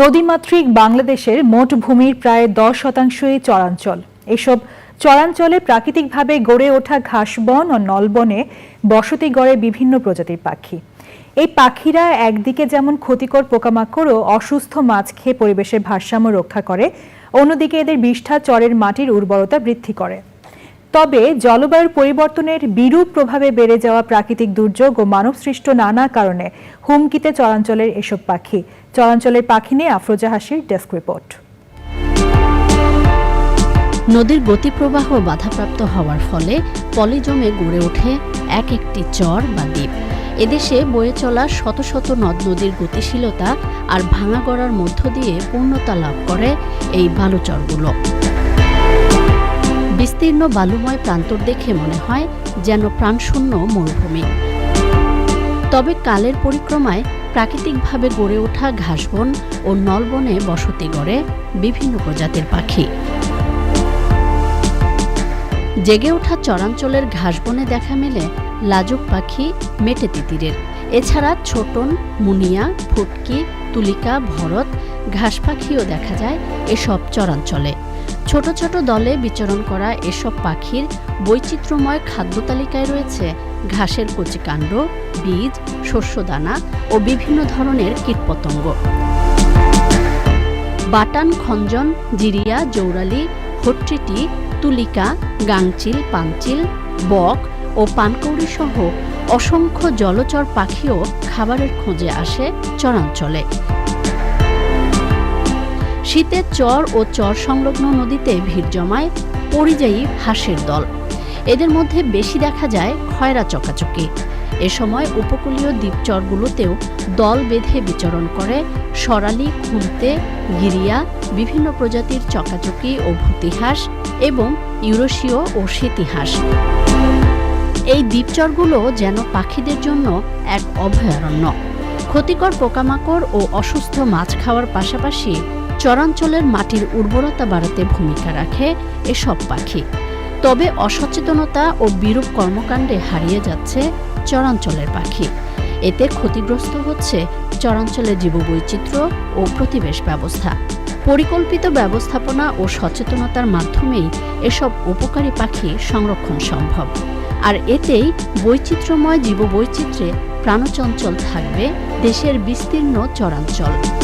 নদীমাতৃক বাংলাদেশের মোট ভূমির প্রায় দশ শতাংশই চরাঞ্চল। এসব চরাঞ্চলে প্রাকৃতিকভাবে গড়ে ওঠা ঘাসবন ও নলবনে বসতি গড়ে বিভিন্ন প্রজাতির পাখি। এই পাখিরা একদিকে যেমন ক্ষতিকর পোকামাকড় ও অসুস্থ মাছ খেয়ে পরিবেশের ভারসাম্য রক্ষা করে, অন্যদিকে এদের বিষ্ঠা চরের মাটির উর্বরতা বৃদ্ধি করে। তবে জলবায়ুর পরিবর্তনের বিরূপ প্রভাবে বেড়ে যাওয়া প্রাকৃতিক দুর্যোগ ও মানবসৃষ্ট নানা কারণে হুমকিতে চরাঞ্চলের এসব পাখি। চরাঞ্চলের পাখি নিয়ে আফরোজা হাসির ডেস্ক রিপোর্ট। নদীর গতিপ্রবাহ বাধাপ্রাপ্ত হওয়ার ফলে পলিজমে গড়ে ওঠে এক একটি চর বা দ্বীপ। এদেশে বয়ে চলা শত শত নদ নদীর গতিশীলতা আর ভাঙা গড়ার মধ্য দিয়ে পূর্ণতা লাভ করে এই বালুচরগুলো। বিস্তীর্ণ বালুময় প্রান্তর দেখে মনে হয় যেন প্রাণশূন্য মরুভূমি। তবে কালের পরিক্রমায় প্রাকৃতিকভাবে গড়ে ওঠা ঘাসবন ও নলবনে বসতি গড়ে বিভিন্ন প্রজাতির পাখি। জেগে ওঠা চরাঞ্চলের ঘাসবনে দেখা মেলে লাজুক পাখি মেটে তিতিরের। এছাড়া ছোটন, মুনিয়া, ফুটকি, তুলিকা, ভরত, ঘাস পাখিও দেখা যায় এসব চরাঞ্চলে। ছোট ছোট দলে বিচরণ করা এসব পাখির বৈচিত্র্যময় খাদ্য তালিকায় রয়েছে ঘাসের কচিকাণ্ড, বীজ, শস্যদানা ও বিভিন্ন ধরনের কীটপতঙ্গ। বাটান খঞ্জন, জিরিয়া, জৌরালি হট্টিটি তুলিকা, গাংচিল পাঞ্চিল বক ও পানকৌড়ি সহ অসংখ্য জলচর পাখিও খাবারের খোঁজে আসে চরাঞ্চলে। শীতের চর ও চর সংলগ্ন নদীতে ভিড় জমায় পরিযায়ী হাঁসের দল। এদের মধ্যে বেশি দেখা যায় খয়রা চকাচকি। এ সময় উপকূলীয় দ্বীপচরগুলোতেও দল বেঁধে বিচরণ করে সরালি খুলতে গিরিয়া, বিভিন্ন প্রজাতির চকাচকি ও ভূতিহাঁস এবং ইউরোশীয় ও শীতিহাঁস এই দ্বীপচরগুলো যেন পাখিদের জন্য এক অভয়ারণ্য। ক্ষতিকর পোকামাকড় ও অসুস্থ মাছ খাওয়ার পাশাপাশি চরাঞ্চলের মাটির উর্বরতা বাড়াতে ভূমিকা রাখে এসব পাখি। তবে অসচেতনতা ও বিরূপ কর্মকাণ্ডে হারিয়ে যাচ্ছে চরাঞ্চলের পাখি। এতে ক্ষতিগ্রস্ত হচ্ছে চরাঞ্চলের জীববৈচিত্র্য ও প্রতিবেশ ব্যবস্থা। পরিকল্পিত ব্যবস্থাপনা ও সচেতনতার মাধ্যমেই এসব উপকারী পাখি সংরক্ষণ সম্ভব। আর এতেই বৈচিত্র্যময় জীববৈচিত্র্যে প্রাণচঞ্চল থাকবে দেশের বিস্তীর্ণ চরাঞ্চল।